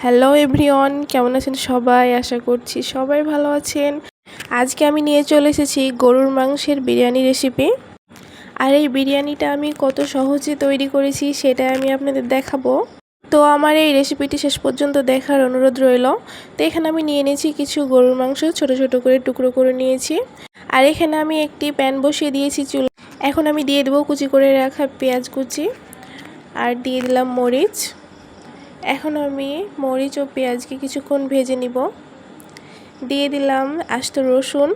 Hello everyone কেমন আছেন সবাই? আশা করছি সবাই ভালো আছেন। আজকে আমি নিয়ে চলে এসেছি গরুর মাংসের বিরিয়ানি রেসিপি আর এই বিরিয়ানিটা আমি কত সহজে তৈরি করেছি সেটা আমি আপনাদের দেখাবো। তো আমার এই রেসিপিটি শেষ পর্যন্ত দেখার অনুরোধ রইল। তো এখানে আমি নিয়ে নিয়েছি কিছু গরুর মাংস, ছোট ছোট করে টুকরো করে নিয়েছি। আর এখানে আমি একটি প্যান বসিয়ে দিয়েছি চুল এখন আমি দিয়ে দেবো কুচি করে রাখা পেঁয়াজ কুচি। আর দিয়ে দিলাম মরিচ। এখন আমি মরিচ ও পেঁয়াজকে কিছুক্ষণ ভেজে নিব। দিয়ে দিলাম আস্ত রসুন।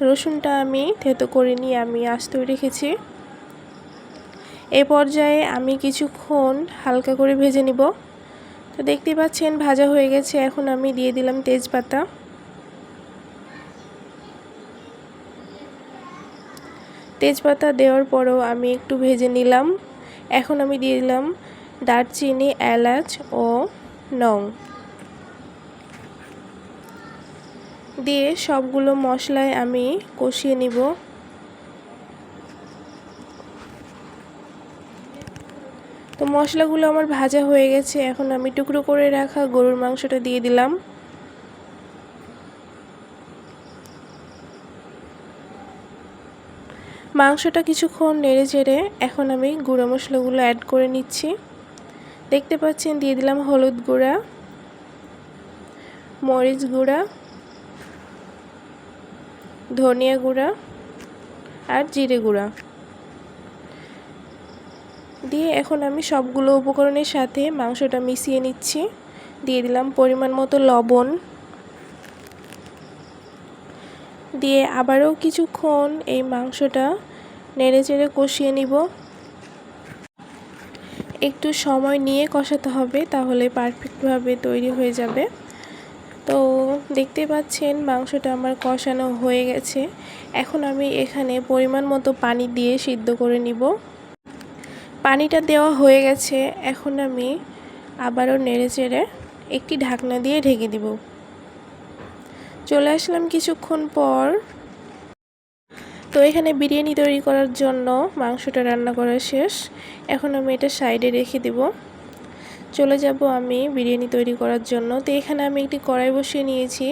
রসুনটা আমি থেতো করে নিয়ে আমি আস্ত রেখেছি। এ পর্যায়ে আমি কিছুক্ষণ হালকা করে ভেজে নিব। তো দেখতে পাচ্ছেন ভাজা হয়ে গেছে। এখন আমি দিয়ে দিলাম তেজপাতা। তেজপাতা দেওয়ার পরও আমি একটু ভেজে নিলাম। এখন আমি দিয়ে দিলাম দারচিনি, এলাচ ও নং দিয়ে সবগুলো মশলায় আমি কষিয়ে নিব। তো মশলাগুলো আমার ভাজা হয়ে গেছে, এখন আমি টুকরো করে রাখা গরুর মাংসটা দিয়ে দিলাম। মাংসটা কিছুক্ষণ নেড়ে চেড়ে এখন আমি গুঁড়ো মশলাগুলো অ্যাড করে নিচ্ছি। দেখতে পাচ্ছেন, দিয়ে দিলাম হলুদ গুঁড়া, মরিচ গুঁড়া, ধনিয়া গুঁড়া আর জিরে গুঁড়া। দিয়ে এখন আমি সবগুলো উপকরণের সাথে মাংসটা মিশিয়ে নিচ্ছি। দিয়ে দিলাম পরিমাণ মতো লবণ। দিয়ে আবারও কিছুক্ষণ এই মাংসটা নেড়ে চেড়ে কষিয়ে নিব। একটু সময় নিয়ে কষাতে হবে, তাহলে পারফেক্টভাবে তৈরি হয়ে যাবে। তো দেখতে পাচ্ছেন মাংসটা আমার কষানো হয়ে গেছে। এখন আমি এখানে পরিমাণ মতো পানি দিয়ে সিদ্ধ করে নিব। পানিটা দেওয়া হয়ে গেছে, এখন আমি আবারও নেড়ে চেড়ে একটি ঢাকনা দিয়ে ঢেকে দিব। চলে আসলাম কিছুক্ষণ পর তো এখানে বিরিয়ানি তৈরি করার জন্য মাংসটা রান্না করা শেষ। এখন আমি এটা সাইডে রেখে দেব। চলে যাব আমি বিরিয়ানি তৈরি করার জন্য। তো এখানে আমি একটি কড়াই বসিয়ে নিয়েছি।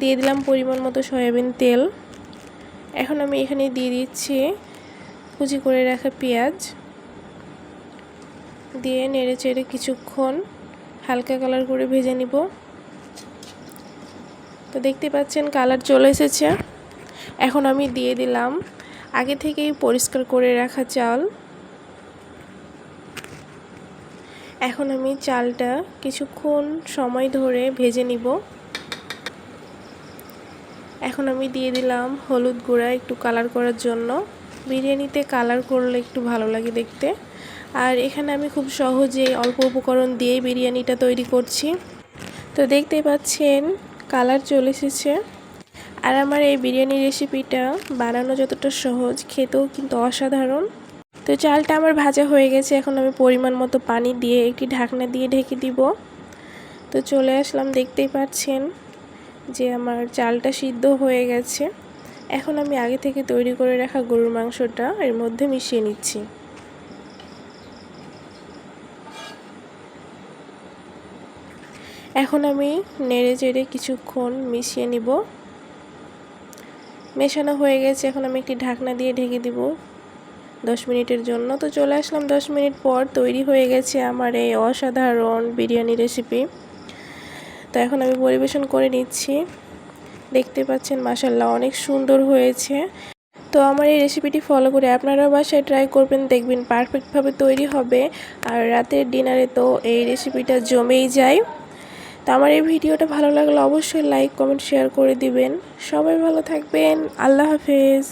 দিয়ে দিলাম পরিমাণ মতো সয়াবিন তেল। এখন আমি এখানে দিয়ে দিচ্ছি কুচি করে রাখা পেঁয়াজ। দিয়ে নেড়ে চেড়ে কিছুক্ষণ হালকা কালার করে ভেজে নিব। তো দেখতে পাচ্ছেন কালার চলে এসেছে। এখন আমি দিয়ে দিলাম আগে থেকেই পরিষ্কার করে রাখা চাল। এখন আমি চালটা কিছুক্ষণ সময় ধরে ভেজে নিব। এখন আমি দিয়ে দিলাম হলুদ গুঁড়া একটু কালার করার জন্য। বিরিয়ানিতে কালার করলে একটু ভালো লাগে দেখতে। আর এখানে আমি খুব সহজেই অল্প উপকরণ দিয়েই বিরিয়ানিটা তৈরি করছি। তো দেখতে পাচ্ছেন কালার চলে এসেছে। আর আমার এই বিরিয়ানি রেসিপিটা বানানো যতটা সহজ, খেতেও কিন্তু অসাধারণ। তো চালটা আমার ভাজা হয়ে গেছে, এখন আমি পরিমাণ মতো পানি দিয়ে একটি ঢাকনা দিয়ে ঢেকে দিব। তো চলে আসলাম, দেখতেই পাচ্ছেন যে আমার চালটা সিদ্ধ হয়ে গেছে। এখন আমি আগে থেকে তৈরি করে রাখা গরুর মাংসটা এর মধ্যে মিশিয়ে নিচ্ছি। এখন আমি নেড়ে চেড়ে কিছুক্ষণ মিশিয়ে নিব। মেশানো হয়ে গেছে, এখন আমি একটি ঢাকনা দিয়ে ঢেকে দিব। দশ মিনিটের জন্য। তো চলে আসলাম, দশ মিনিট পর তৈরি হয়ে গেছে আমার এই অসাধারণ বিরিয়ানি রেসিপি তো এখন আমি পরিবেশন করে নিচ্ছি। দেখতে পাচ্ছেন মাসাল্লাহ অনেক সুন্দর হয়েছে। তো আমার এই রেসিপিটি ফলো করে আপনারাও বাসায় ট্রাই করবেন, দেখবেন পারফেক্টভাবে তৈরি হবে। আর রাতের ডিনারে তো এই রেসিপিটা জমেই যায়। তো আমার এই ভিডিওটা ভালো লাগলে অবশ্যই লাইক কমেন্ট শেয়ার করে দিবেন। সবাই ভালো থাকবেন। আল্লাহ হাফেজ।